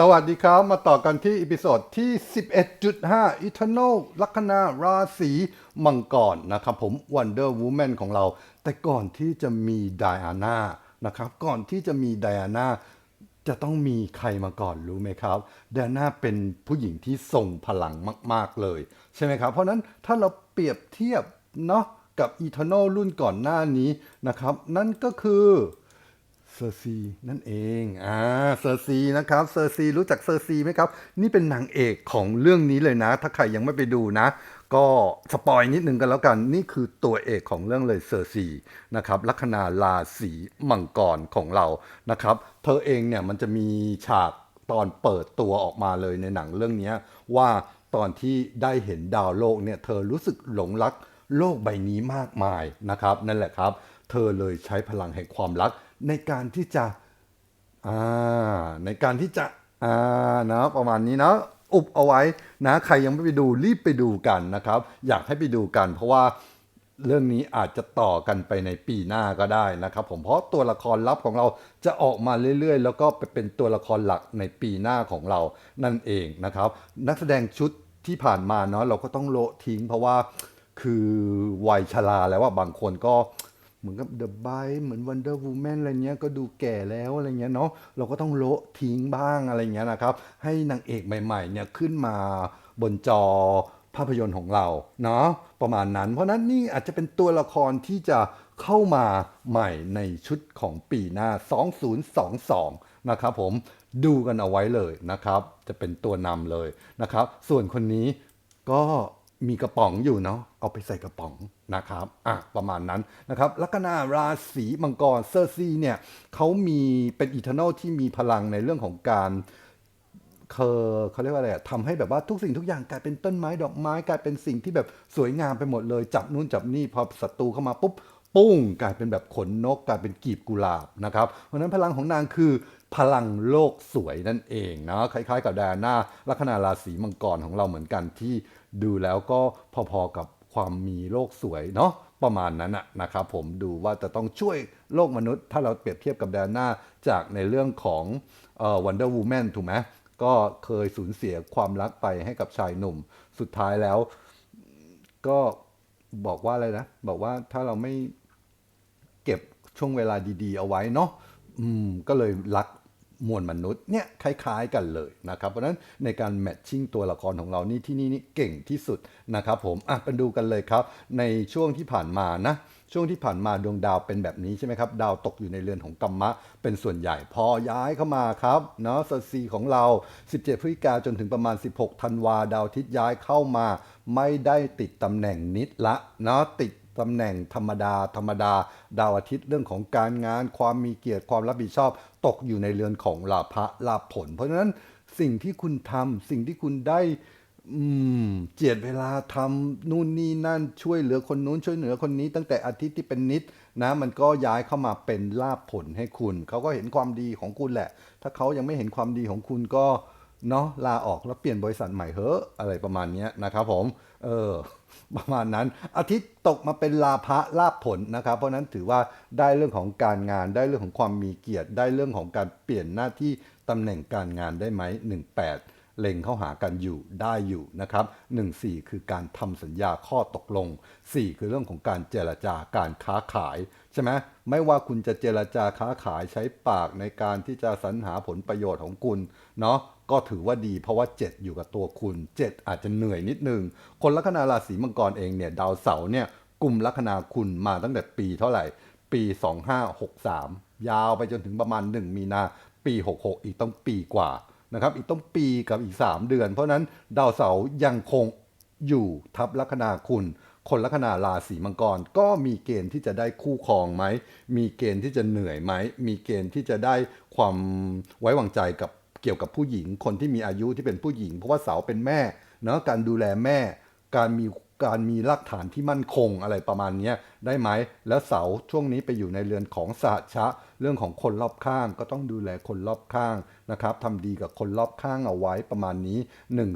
สวัสดีครับ มาต่อกันที่อีพิโซดที่ 11.5 Eternal ลัคนาราศีมังกรนะครับผม Wonder Woman ของเรา แต่ก่อนที่จะมีไดอาน่านะครับก่อนที่จะมีไดอาน่าจะต้องมีใครมาก่อนรู้ไหมครับไดอาน่าเป็นผู้หญิงที่ทรงพลังมาก ๆ เลย ใช่ไหมครับ เพราะนั้นถ้าเราเปรียบเทียบเนาะกับ Eternal รุ่นก่อนหน้านี้นะครับ นั่นก็คือ เซอร์ซีนั่นเอง อ่า เซอร์ซีนะครับ เซอร์ซีรู้จักเซอร์ซีไหมครับ นี่เป็นนางเอกของเรื่องนี้เลยนะ ถ้าใครยังไม่ไปดูนะ ก็สปอยนิดนึงกันแล้วกัน นี่คือตัวเอกของเรื่องเลยเซอร์ซีนะครับลัคนาราศีมังกรของเรา นะครับ เธอเองเนี่ยมันจะมีฉากตอนเปิดตัวออกมาเลยในหนังเรื่องนี้ว่าตอนที่ได้เห็นดาวโลกเนี่ยเธอรู้สึกหลงรักโลกใบนี้มากมายนะครับ นั่นแหละครับ เธอเลยใช้พลังแห่งความรัก ในการที่จะอ่าในการที่จะอ่านะประมาณนี้นะอุบเอาไว้นะใครยังไม่ไปดูรีบไปดูกันนะครับ อยากให้ไปดูกัน เพราะว่าเรื่องนี้อาจจะต่อกันไปในปีหน้าก็ได้นะครับ ผมเพราะตัวละครลับของเราจะออกมาเรื่อยๆ แล้วก็ไปเป็นตัวละครหลักในปีหน้าของเรานั่นเองนะครับ นักแสดงชุดที่ผ่านมาเนาะเราก็ต้องโละทิ้ง เพราะว่าคือวัยชราแล้วว่าบางคนก็ เหมือนกับเดอะไบเหมือนวันเดอร์วูแมนอะไรเงี้ยก็ดูแก่แล้วอะไรเงี้ยเนาะเราก็ต้องโละทิ้งบ้างอะไรเงี้ยนะครับ ให้นางเอกใหม่ๆเนี่ยขึ้นมาบนจอภาพยนตร์ของเราเนาะประมาณนั้น เพราะฉะนั้นนี่อาจจะเป็นตัวละครที่จะเข้ามาใหม่ในชุดของปีหน้า 2022 นะครับผมดูกันเอาไว้เลยนะครับ จะเป็นตัวนำเลยนะครับ ส่วนคนนี้ก็ มีกระป๋องอยู่เนาะเอาไปใส่กระป๋องนะครับอะประมาณนั้นนะครับลัคนาราศีมังกรเซอร์ซีเนี่ยเขามีเป็นอีเทอร์นลที่มีพลังในเรื่องของการเคอเขาเรียกว่าอะไรอะทำให้แบบว่าทุกสิ่งทุกอย่างกลายเป็นต้นไม้ดอกไม้กลายเป็นสิ่งที่แบบสวยงามไปหมดเลย จับนู่นจับนี่พอศัตรูเข้ามาปุ๊บ ปุ้งกลายเป็นแบบขนนกกลายเป็นกีบกุหลาบนะครับเพราะฉะนั้นพลังของนางคือพลังโลกสวยนั่นเองนะคล้ายๆ กับดาน่าลัคนาราศีมังกรของเราเหมือนกันที่ดูแล้วก็พอๆกับความมีโลกสวยเนาะประมาณนั้นนะนะครับผมดูว่าจะต้องช่วยโลกมนุษย์ ถ้าเราเปรียบเทียบกับดาน่าจากในเรื่องของเอ่อ Wonder Woman ถูกไหมก็เคยสูญเสียความรักไปให้กับชายหนุ่ม สุดท้ายแล้วก็ บอกว่าอะไรนะ บอกว่าถ้าเราไม่เก็บช่วงเวลาดีๆ เอาไว้เนาะอืมก็เลยรักมวลมนุษย์เนี่ยคล้ายๆกันเลยนะครับ เพราะฉะนั้นในการแมทชิ่งตัวละครของเรานี่ที่นี่นี่เก่งที่สุดนะครับผมอะไปดูกันเลยครับ ในช่วงที่ผ่านมานะช่วงที่ผ่านมาดวงดาวเป็นแบบนี้ใช่ไหมครับดาวตกอยู่ในเรือนของกัมมะ เป็นส่วนใหญ่พอย้ายเข้ามาครับเนาะสซีของเรา 17พฤศจิกาจนถึงประมาณ 16ธันวาดาวทิตย์ย้ายเข้ามา ไม่ได้ติดตำแหน่งนิดละเนาะติดตำแหน่งธรรมดา ธรรมดา ดาวอาทิตย์เรื่องของการงาน ความมีเกียรติความรับผิดชอบ ตกอยู่ในเรือนของลาภะลาภผล เพราะฉะนั้นสิ่งที่คุณทำสิ่งที่คุณได้เจียดเวลาทำนู่นนี่นั่นช่วยเหลือคนนู้นช่วยเหลือคนนี้ ตั้งแต่อาทิตย์ที่เป็นนิดนะมันก็ย้ายเข้ามาเป็นลาภผลให้คุณ เขาก็เห็นความดีของคุณแหละ ถ้าเขายังไม่เห็นความดีของคุณก็ เนาะลาออกแล้วเปลี่ยนบริษัทใหม่เฮ้ออะไรประมาณนี้นะครับผม เออ ประมาณนั้น อาทิตย์ตกมาเป็นลาภะลาภผลนะครับ เพราะฉะนั้นถือว่าได้เรื่องของการงานได้เรื่องของความมีเกียรติ ได้เรื่องของการเปลี่ยนหน้าที่ตำแหน่งการงานได้ไหม18 เล็งเข้าหากันอยู่ได้อยู่นะครับ 14 คือการทำสัญญาข้อตกลง 4 คือเรื่องของการเจรจาการค้าขายใช่ไหมไม่ว่าคุณจะเจรจาค้าขายใช้ปากในการที่จะสรรหาผลประโยชน์ของคุณเนาะก็ถือว่าดีเพราะว่า 7 อยู่กับตัวคุณ 7 อาจจะเหนื่อยนิดนึง คนลัคนาราศีมังกรเองเนี่ยดาวเสาร์เนี่ยกลุ่มลัคนาคุณมาตั้งแต่ปีเท่าไหร่ ปี 2563 ยาวไปจนถึงประมาณ 1 มีนาปี 66 อีกต้องปีกว่า นะครับอีกต้องปีกับอีก 3 เดือน เพราะนั้นดาวเสาร์ยังคงอยู่ทับลัคนาคุณ คนลัคนาราศีมังกร ก็มีเกณฑ์ที่จะได้คู่ครองไหม มีเกณฑ์ที่จะเหนื่อยไหม มีเกณฑ์ที่จะได้ความไว้วางใจกับเกี่ยวกับผู้หญิง คนที่มีอายุที่เป็นผู้หญิง เพราะว่าเสาเป็นแม่เนาะการดูแลแม่ การมี การมีรากฐานที่มั่นคงอะไรประมาณนี้ได้ไหม แล้วเสาช่วงนี้ไปอยู่ในเรือนของสหชะ เรื่องของคนรอบข้างก็ต้องดูแลคนรอบข้างนะครับทำดีกับคนรอบข้างเอาไว้ประมาณนี้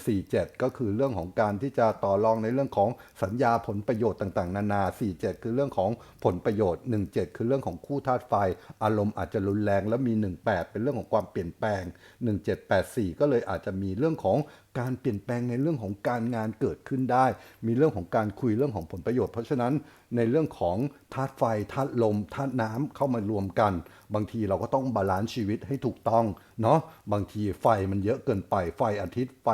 147 ก็คือเรื่องของการที่จะต่อรองในเรื่องของสัญญาผลประโยชน์ต่างๆ นานา 47 คือเรื่องของผลประโยชน์ 17 คือเรื่องของคู่ธาตุไฟ อารมณ์อาจจะรุนแรงแล้วมี 18 เป็นเรื่องของความเปลี่ยนแปลง 1784 ก็เลยอาจจะมีเรื่องของ การเปลี่ยนแปลงในเรื่องของการงานเกิดขึ้นได้ มีเรื่องของการคุยเรื่องของผลประโยชน์ เพราะฉะนั้นในเรื่องของธาตุไฟธาตุลมธาตุน้ำเข้ามารวมกัน บางทีเราก็ต้องบาลานซ์ชีวิตให้ถูกต้องเนาะบางทีไฟมันเยอะเกินไป ไฟอาทิตย์ไฟ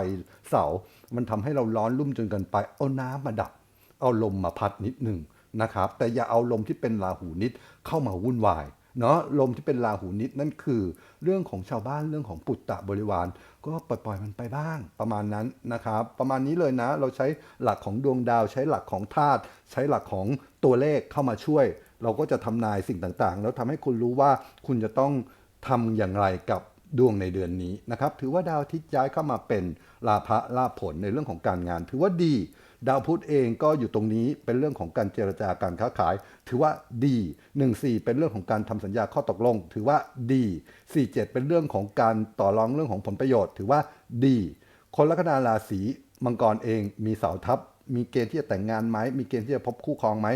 เสาร์มันทำให้เราร้อนรุ่มจนเกินไป เอาน้ำมาดับ เอาลมมาพัดนิดหนึ่งนะครับแต่อย่าเอาลมที่เป็นราหูนิดเข้ามาวุ่นวาย เนาะลมที่เป็นราหูนิดนั่นคือ เรื่องของชาวบ้านเรื่องของปุตตะบริวาร ก็ปล่อยๆมันไปบ้าง ประมาณนั้นนะครับ ประมาณนี้เลยนะ เราใช้หลักของดวงดาว ใช้หลักของธาตุใช้หลักของตัวเลขเข้ามาช่วย เราก็จะทำนายสิ่งต่างๆ แล้วทำให้คุณรู้ว่าคุณจะต้องทำอย่างไรกับ ดวงในเดือนนี้นะครับถือว่าดาวอาทิตย์ย้ายเข้ามาเป็นลาภะลาภผลในเรื่องของการงาน ถือว่าดี ดาวพุธเองก็อยู่ตรงนี้เป็นเรื่องของการเจรจาการค้าขาย ถือว่าดี 14 เป็นเรื่องของการทำสัญญาข้อตกลง ถือว่าดี 47 เป็นเรื่องของการต่อรองเรื่องของผลประโยชน์ ถือว่าดี คนลัคนาราศีมังกรเองมีเสาทับมีเกณฑ์ที่จะแต่งงานไหมมีเกณฑ์ที่จะพบคู่ครองไหม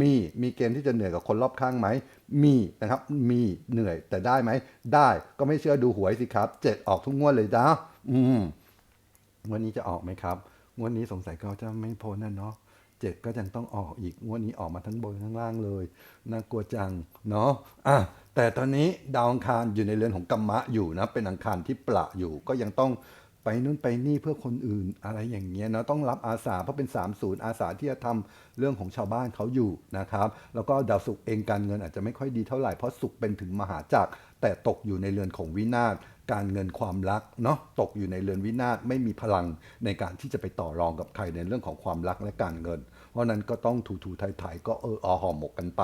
มีมีเกณฑ์ที่จะเหนื่อยกับคนรอบข้างไหม มีนะครับ มีเหนื่อยแต่ได้ไหม ได้ก็ไม่เชื่อดูหวยสิครับเจ็ดออกทุกงวดเลยนะอืมงวดนี้จะออกไหมครับงวดนี้สงสัยก็จะไม่พ้นนะเนาะเจ็ดก็ยังต้องออกอีกงวดนี้ออกมาทั้งบนทั้งล่างเลยน่ากลัวจังเนาะอะแต่ตอนนี้ดาวอังคารอยู่ในเรือนของกัมมะอยู่นะ เป็นอังคารที่ประอยู่ก็ยังต้อง ไปนู่นไปนี่เพื่อคนอื่นอะไรอย่างเงี้ยเนาะต้องรับอาสาเพราะเป็น 30 อาสาที่จะทำเรื่องของชาวบ้านเขาอยู่นะครับ แล้วก็ดาวศุกร์เองการเงินอาจจะไม่ค่อยดีเท่าไหร่เพราะศุกร์เป็นถึงมหาจักรแต่ตกอยู่ในเรือนของวินาศการเงินความรักเนาะตกอยู่ในเรือนวินาศไม่มีพลังในการที่จะไปต่อรองกับใครในเรื่องของความรักและการเงิน เพราะนั้นก็ต้องถูถูไทยไทยๆก็เอออหอหมกกันไป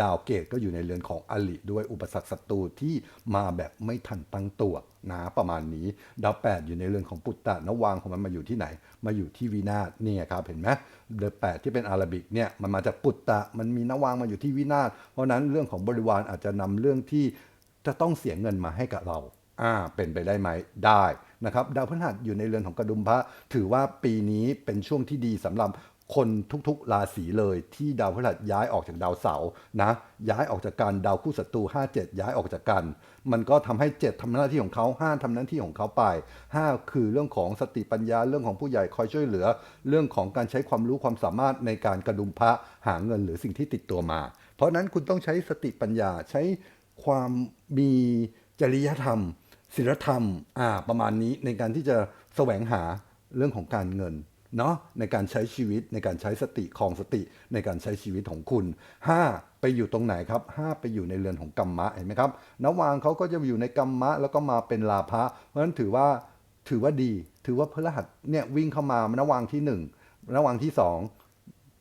ดาวเกตก็อยู่ในเรือนของอลิด้วยอุปสรรคศัตรูที่มาแบบไม่ทันตั้งตัวนะประมาณนี้ ดาวแปดอยู่ในเรือนของปุตตะนวางของมันมาอยู่ที่ไหน มาอยู่ที่วินาศเนี่ยครับเห็นไหมเดาวแปดที่เป็นอาราบิกเนี่ยมันมาจากปุตตะมันมีนวางมาอยู่ที่วินาศเพราะนั้นเรื่องของบริวารอาจจะนำเรื่องที่จะต้องเสียเงินมาให้กับเราอ่าเป็นไปได้ไหมได้นะครับดาวพฤหัสอยู่ในเรือนของกระดุมพระถือว่าปีนี้เป็นช่วงที่ดีสำหรับ คนทุกๆ ราศีเลยที่ดาวพฤหัสย้ายออกจากดาวเสาร์นะย้ายออกจากการดาวคู่ศัตรู57 ย้ายออกจากกัน มันก็ทำให้ 7ทำหน้าที่ของเขา 5ทำหน้าที่ของเขาไป 5 คือเรื่องของสติปัญญาเรื่องของผู้ใหญ่คอยช่วยเหลือ เรื่องของการใช้ความรู้ความสามารถในการกระดุมพระหาเงินหรือสิ่งที่ติดตัวมา เพราะฉะนั้นคุณต้องใช้สติปัญญาใช้ความมีจริยธรรมศีลธรรมอ่าประมาณนี้ในการที่จะแสวงหาเรื่องของการเงิน เนาะในการใช้ชีวิตในการใช้สติของสติในการใช้ชีวิตของคุณ 5 ไปอยู่ตรงไหนครับ 5 ไปอยู่ในเรือนของกรรมะเห็นไหมครับนวางเขาก็จะอยู่ในกรรมะแล้วก็มาเป็นลาภะเพราะฉะนั้นถือว่าถือว่าดี ถือว่าพระรหัสเนี่ยวิ่งเข้ามานวางที่หนึ่งนวางที่สอง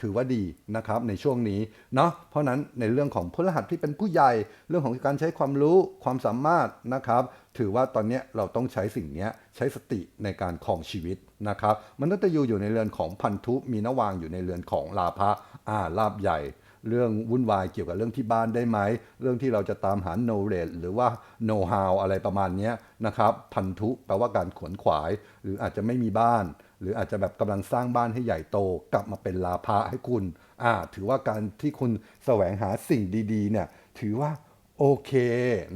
ถือว่าดีนะครับในช่วงนี้เนาะเพราะนั้นในเรื่องของพฤหัสที่เป็นผู้ใหญ่เรื่องของการใช้ความรู้ความสามารถนะครับ ถือว่าตอนนี้เราต้องใช้สิ่งนี้ใช้สติในการครองชีวิตนะครับมันต้องจะอยู่อยู่ในเรือนของพันธุมีนวางอยู่ในเรือนของลาภะอ่าลาบใหญ่ เรื่องวุ่นวายเกี่ยวกับเรื่องที่บ้านได้ไหม เรื่องที่เราจะตามหา knowledge หรือว่า know how อะไรประมาณนี้นะครับพันธุแปลว่าการขวนขวาย หรืออาจจะไม่มีบ้าน หรืออาจจะแบบกำลังสร้างบ้านให้ใหญ่โต กลับมาเป็นลาภะให้คุณอ่าถือว่าการที่คุณแสวงหาสิ่งดีๆเนี่ยถือว่าโอเค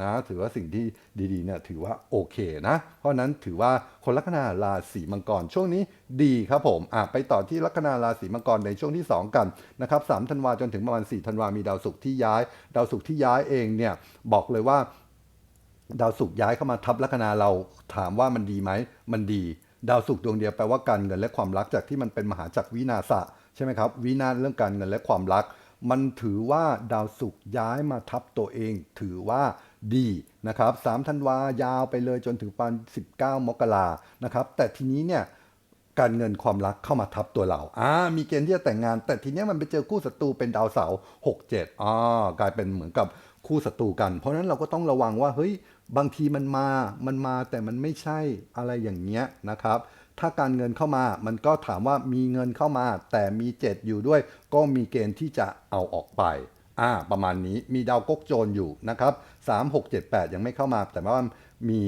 นะถือว่าสิ่งที่ดีๆเนี่ยถือว่าโอเคนะ เพราะนั้นถือว่าคนลัคนาราศีมังกรช่วงนี้ดีครับผมอะไปต่อที่ลัคนาราศีมังกรในช่วงที่ 2 กันนะครับ3ธันวาจนถึงประมาณ4ธันวามีดาวศุกร์ที่ย้าย ดาวศุกร์ที่ย้ายเองเนี่ยบอกเลยว่า ดาวศุกร์ย้ายเข้ามาทับลัคนาเราถามว่ามันดีไหมมันดี ดาวศุกร์ดวงเดียวแปลว่าการเงินและความรักจากที่มันเป็นมหาจักรวินาศะใช่ไหมครับวินาศเรื่องการเงินและความรัก มันถือว่าดาวศุกร์ย้ายมาทับตัวเอง ถือว่าดีนะครับ3ธันวายาวไปเลยจนถึงปัน19มกรานะครับแต่ทีนี้เนี่ยการเงินความรักเข้ามาทับตัวเราอ่ามีเกณฑ์ที่จะแต่งงาน แต่ทีนี้มันไปเจอคู่ศัตรูเป็นดาวเสาร์หกเจ็ดอ่ากลายเป็นเหมือนกับ คู่ศัตรูกัน เพราะฉะนั้นเราก็ต้องระวังว่าเฮ้ยบางทีมันมา มันมาแต่มันไม่ใช่อะไรอย่างเงี้ยนะครับ ถ้าการเงินเข้ามามันก็ถามว่ามีเงินเข้ามา แต่มีเจ็ดอยู่ด้วย ก็มีเกณฑ์ที่จะเอาออกไปอ่าประมาณนี้มีดาวก๊กโจรอยู่นะครับ3 6 7 8 ยังไม่เข้ามา แต่ว่ามี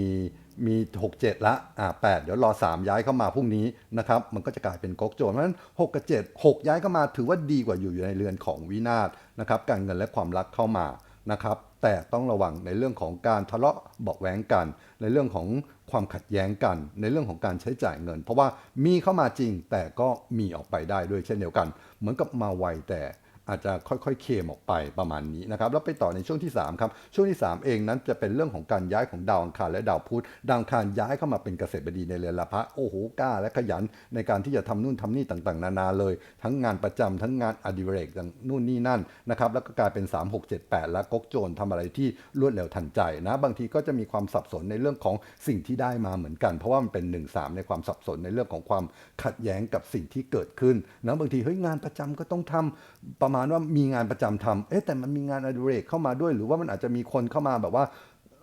มี 6 7 ละอ่า8เดี๋ยวรอ 3 ย้ายเข้ามาพรุ่งนี้นะครับมันก็จะกลายเป็นก๊กโจรเพราะฉะนั้น 6 กับ 7 6 ย้ายเข้ามาถือว่าดีกว่าอยู่อยู่ในเรือนของวินาศนะครับการเงินและความรักเข้ามา นะครับ แต่ต้องระวังในเรื่องของการทะเลาะเบาแหวงกัน ในเรื่องของความขัดแย้งกัน ในเรื่องของการใช้จ่ายเงิน เพราะว่ามีเข้ามาจริงแต่ก็มีออกไปได้ด้วยเช่นเดียวกัน เหมือนกับมาไวแต่ อาจจะค่อยๆเคมออกไปประมาณนี้นะครับแล้วไปต่อในช่วงที่ 3 ครับ ช่วงที่ 3 เองนั้นจะเป็นเรื่องของการย้ายของดาวอังคารและดาวพุธดาวอังคารย้ายเข้ามาเป็นเกษตรบดีในเรือนละพระโอ้โหกล้าและขยันในการที่จะทำนู่นทำนี่ต่างๆ นานาเลย ทั้งงานประจำทั้งงานอดิเรกต่างนู่นนี่นั่นนะครับแล้วก็กลายเป็น 3 6 7 8 แล้วก๊กโจรทำอะไรที่รวดเร็วทันใจนะบางทีก็จะมีความสับสนในเรื่องของสิ่งที่ได้มาเหมือนกัน เพราะว่ามันเป็น 1 3 ในความสับสนในเรื่องของความขัดแย้งกับสิ่งที่เกิดขึ้นนะบางทีเฮ้ยงานประจำก็ต้องทำประมาณว่ามีงานประจำทำเอ๊ะแต่มันมีงานอดิเรกเข้ามาด้วย หรือว่ามันอาจจะมีคนเข้ามาแบบว่า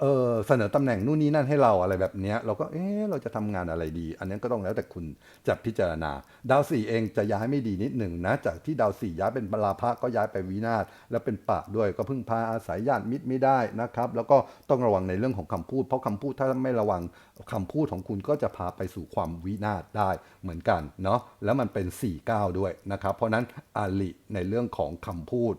เออเสนอตำแหน่งนู่นนี่นั่นให้เราอะไรแบบเนี้ยเราก็เอ๊ะเราจะทำงานอะไรดี อันนี้ก็ต้องแล้วแต่คุณจะพิจารณา ดาวสี่เองจะย้ายไม่ดีนิดหนึ่งนะ จากที่ดาวสี่ย้ายเป็นบลาภะก็ย้ายไปวินาศแล้วเป็นปะด้วยก็พึ่งพาอาศัยญาติมิตรไม่ได้นะครับ แล้วก็ต้องระวังในเรื่องของคำพูด เพราะคำพูดถ้าไม่ระวังคำพูดของคุณก็จะพาไปสู่ความวินาศได้เหมือนกันเนาะแล้วมันเป็น4ี่ก้าด้วยนะครับ เพราะนั้นอาลิในเรื่องของคำพูด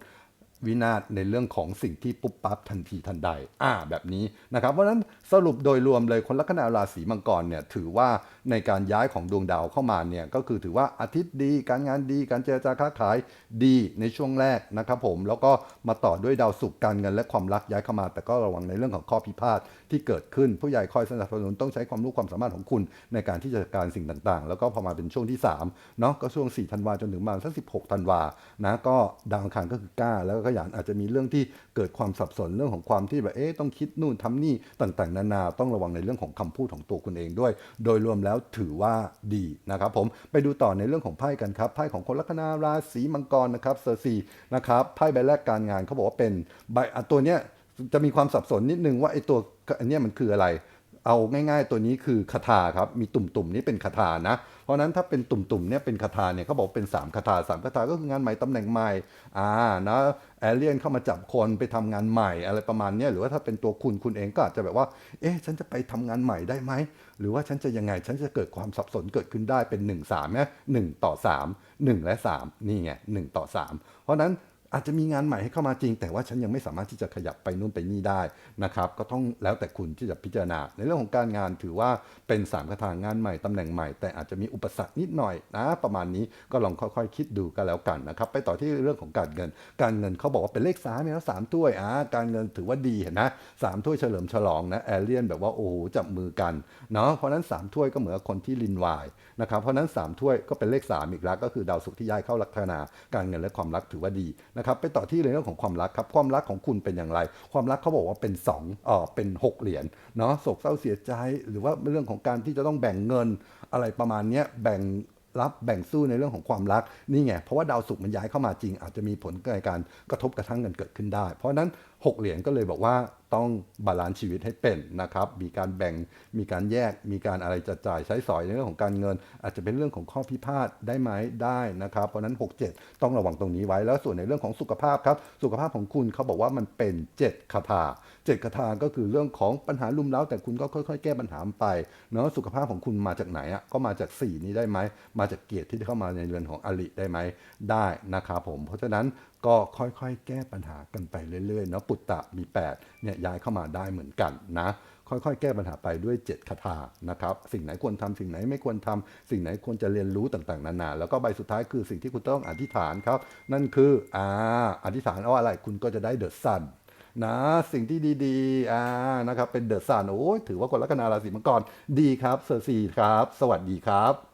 วินาศในเรื่องของสิ่งที่ปุ๊บปั๊บทันทีทันใด อ่า แบบนี้นะครับ เพราะฉะนั้นสรุปโดยรวมเลยคนลัคนาราศีมังกรเนี่ยถือว่าในการย้ายของดวงดาวเข้ามาเนี่ยก็คือถือว่าอาทิตย์ดีการงานดี การเจรจาค้าขายดีในช่วงแรกนะครับผมแล้วก็มาต่อด้วยดาวศุกร์การเงินและความรักย้ายเข้ามา แต่ก็ระวังในเรื่องของข้อพิพาทที่เกิดขึ้นผู้ใหญ่คอยสนับสนุนต้องใช้ความรู้ความสามารถของคุณ ในการที่จะจัดการสิ่งต่างๆ แล้วก็พอมาเป็นช่วงที่3เนาะก็ช่วง4ธันวาจนถึงประมาณสัก16ธันวานะก็ดาวอังคารก็คือกล้าแล้วก็ขยันอาจจะมีเรื่องที่เกิดความสับสนเรื่องของความที่แบบเอ๊ะต้องคิดนู่นทำนี่ต่างๆ นานาต้องระวังในเรื่องของคำพูดของตัวคุณเองด้วย โดยรวมแล้วถือว่าดีนะครับผมไปดูต่อในเรื่องของไพ่กันครับไพ่ของคนลัคนาราศีมังกรนะครับเซอร์ซีนะครับไพ่ใบแรกการงานเขาบอกว่าเป็นใบตัวเนี้ยจะมีความสับสนนิดนึงว่าไอ้ตัวอันเนี้ยมันคืออะไร เอาง่ายๆตัวนี้คือคาถาครับ มีตุ่มๆนี้เป็นคาถานะ เพราะนั้นถ้าเป็นตุ่มๆเนี่ยเป็นคาถาเนี่ยเขาบอกเป็น3คาถาสามคาถาก็คืองานใหม่ตำแหน่งใหม่อ่านะแอเลียนเข้ามาจับคนไปทำงานใหม่อะไรประมาณนี้หรือว่าถ้าเป็นตัวคุณคุณเองก็อาจจะแบบว่า เอ๊ะฉันจะไปทำงานใหม่ได้ไหม หรือว่าฉันจะยังไงฉันจะเกิดความสับสนเกิดขึ้นได้เป็น 1 3นะหนึ่งต่อ 3 1 และ 3 นี่ไง1ต่อ 3 เพราะนั้น อาจจะมีงานใหม่ให้เข้ามาจริง แต่ว่าฉันยังไม่สามารถที่จะขยับไปนู่นไปนี่ได้นะครับก็ต้องแล้วแต่คุณที่จะพิจารณา ในเรื่องของการงานถือว่าเป็นสามคาถางานใหม่ตำแหน่งใหม่ แต่อาจจะมีอุปสรรคนิดหน่อยนะประมาณนี้ก็ลองค่อยๆคคิดดูกันแล้วกันนะครับไปต่อที่เรื่องของการเงิน การเงินเขาบอกว่าเป็นเลขสามแล้วสามถ้วยอ่าการเงินถือว่าดีเห็นนะสามถ้วยเฉลิมฉลองนะแอเลียนแบบว่าโอ้โหจับมือกันเนาะเพราะนั้นสามถ้วยก็เหมือนคนที่ลินวายนะครับเพราะนั้นสามถ้วยก็เป็นเลขสามอีกแล้วก็คือดาวศุกร์ที่ย้ายเข้าลัคนาการเงินและความรักถือว่าดีนะครับไปต่อที่เรื่องของความรักครับความรักของคุณเป็นอย่างไร ความรักเขาบอกว่าเป็น2อ่อเป็น 6 เหรียญเนาะโศกเศร้าเสียใจ หรือว่าเรื่องของการที่จะต้องแบ่งเงินอะไรประมาณนี้แบ่งรับแบ่งสู้ในเรื่องของความรักนี่ไงเพราะว่าดาวศุกร์มันย้ายเข้ามาจริง อาจจะมีผลในการกระทบกระทั่งกันเกิดขึ้นได้ เพราะฉะนั้น 6 เหรียญก็เลยบอกว่า ต้องบาลานซ์ชีวิตให้เป็นนะครับ มีการแบ่ง มีการแยก มีการอะไรจะจ่ายใช้สอยในเรื่องของการเงิน อาจจะเป็นเรื่องของข้อพิพาทได้ไหมได้นะครับ เพราะฉะนั้น 6 7 ต้องระวังตรงนี้ไว้ แล้วส่วนในเรื่องของสุขภาพครับ สุขภาพของคุณเขาบอกว่ามันเป็น 7 คาถา 7คาถาก็คือเรื่องของปัญหาลุมเล้าแต่คุณก็ค่อยๆ แก้ปัญหาไปเนาะสุขภาพของคุณมาจากไหนอะก็มาจาก 4 นี้ได้ไหมมาจากเกียรติที่เข้ามาในเรือนของอลิได้ไหมได้นะครับผม เพราะฉะนั้นก็ค่อยๆ แก้ปัญหากันไปเรื่อยๆเนาะปุตตะมี8เนี่ยย้ายเข้ามาได้เหมือนกันนะค่อยๆ แก้ปัญหาไปด้วย 7 คาถานะครับ สิ่งไหนควรทำสิ่งไหนไม่ควรทำสิ่งไหนควรจะเรียนรู้ต่างๆ นานา แล้วก็ใบสุดท้ายคือสิ่งที่คุณต้องอธิษฐานครับ นั่นคืออ่าอธิษฐานเอาอะไรคุณก็จะได้เดอะซัน นะสิ่งที่ดีๆอ่านะครับเป็นเดอะซันโอ้ยถือว่าคนลัคนาราศีมังกรดีครับเซอร์ซีครับ สวัสดีครับ